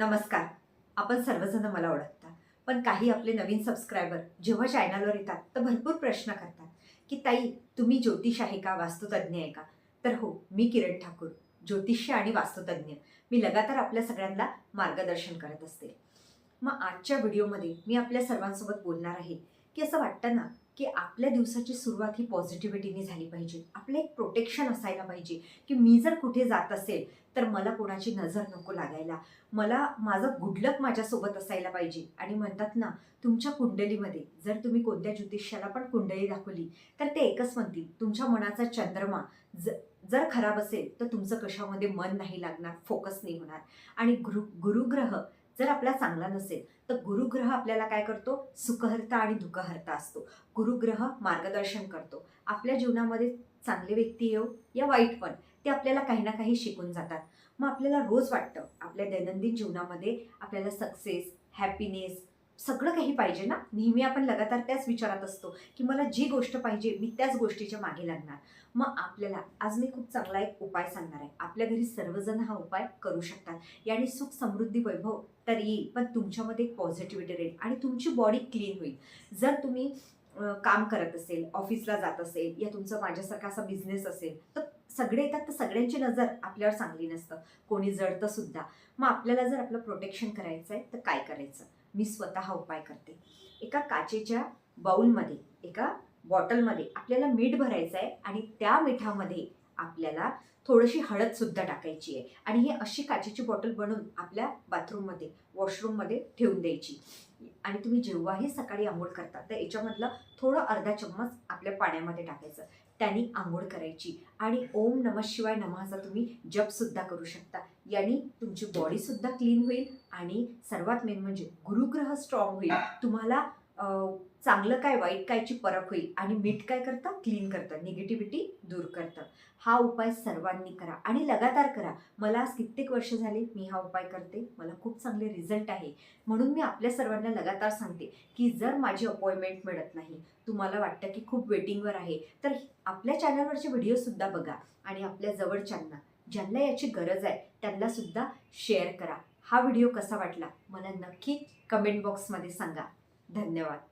नमस्कार. आपण सर्वजण मला ओळखता. पण काही आपले नवीन सबस्क्रायबर जेव्हा चॅनलवर येतात तर भरपूर प्रश्न करतात. की ताई तुम्ही ज्योतिष आहे का? वास्तुतज्ञ आहे का? तर हो मी किरण ठाकूर ज्योतिष्य आणि वास्तुतज्ञ. मी लगातार आपल्या सगळ्यांना मार्गदर्शन करत असते. मग आजच्या व्हिडिओमध्ये मी आपल्या सर्वांसोबत बोलणार आहे की असं वाटतं ना की आपल्या दिवसाची सुरुवात ही पॉझिटिव्हिटीने झाली पाहिजे. आपलं एक प्रोटेक्शन असायला पाहिजे की मी जर कुठे जात असेल तर मला कोणाची नजर नको लागायला. मला माझं गुडलक माझ्यासोबत असायला पाहिजे. आणि म्हणतात ना तुमच्या कुंडलीमध्ये जर तुम्ही कोणत्या ज्योतिष्याला पण कुंडली दाखवली तर ते एकच म्हणतील तुमच्या मनाचा चंद्रमा ज जर खराब असेल तर तुमचं कशामध्ये मन नाही लागणार फोकस नाही होणार. आणि गुरु गुरुग्रह जर आपला चांगला नसेल तर गुरुग्रह आपल्याला काय करतो? सुखहर्ता आणि दुःखहर्ता असतो. गुरुग्रह मार्गदर्शन करतो. आपल्या जीवनामध्ये चांगले व्यक्ती येऊ या वाईट पण. ते आपल्याला काही ना काही शिकून जातात. मग आपल्याला रोज वाटतं आपल्या दैनंदिन जीवनामध्ये आपल्याला सक्सेस हॅपीनेस सगळं काही पाहिजे ना? नेहमी आपण लगातार त्याच विचारात असतो की मला जी गोष्ट पाहिजे मी त्याच गोष्टीच्या मागे लागणार. मग आपल्याला आज मी खूप चांगला एक उपाय सांगणार आहे. आपल्या घरी सर्वजण हा उपाय करू शकतात. याने सुख समृद्धी वैभव तर येईल पण तुमच्यामध्ये एक पॉझिटिव्हिटी राहील आणि तुमची बॉडी क्लीन होईल. जर तुम्ही काम करत असेल ऑफिसला जात असेल या तुमचं माझ्यासारखा असा बिझनेस असेल तर सगळे येतात तर सगळ्यांची नजर आपल्यावर चांगली नसतं. कोणी जळतं सुद्धा. मग आपल्याला जर आपलं प्रोटेक्शन करायचं आहे तर काय करायचं? मी स्वतः उपाय करते. एका काचेच्या बाऊलमध्ये एका बॉटलमध्ये आपल्याला मीठ भरायचं आहे आणि त्या मिठामध्ये आपल्याला थोडीशी हळदसुद्धा टाकायची आहे. आणि ही अशी काचेची बॉटल बनवून आपल्या बाथरूममध्ये वॉशरूममध्ये ठेवून द्यायची. आणि तुम्ही जेव्हाही सकाळी आंघोळ करता तर याच्यामधलं थोडं अर्धा चम्मच आपल्या पाण्यामध्ये टाकायचं. त्यांनी आंघोळ करायची. आणि ओम नम शिवाय नमःचा तुम्ही जपसुद्धा करू शकता. यांनी तुमची बॉडीसुद्धा क्लीन होईल आणि सर्वात मेन म्हणजे गुरुग्रह स्ट्रॉंग होईल. तुम्हाला चांगलं काय वाईट कायची परख होईल आणि मीठ काय करतं? क्लीन करतं. निगेटिव्हिटी दूर करतं. हा उपाय सर्वांनी करा आणि लगातार करा. मला आज कित्येक वर्ष झाले मी हा उपाय करते. मला खूप चांगले रिझल्ट आहे. म्हणून मी आपल्या सर्वांना लगातार सांगते की जर माझी अपॉइंटमेंट मिळत नाही तुम्हाला वाटतं की खूप वेटिंगवर आहे तर आपल्या चॅनलवरचे व्हिडिओसुद्धा बघा आणि आपल्या जवळच्यांना ज्यांना याची गरज आहे त्यांनासुद्धा शेअर करा. हा व्हिडिओ कसा वाटला? मला नक्की कमेंट बॉक्समध्ये सांगा. धन्यवाद.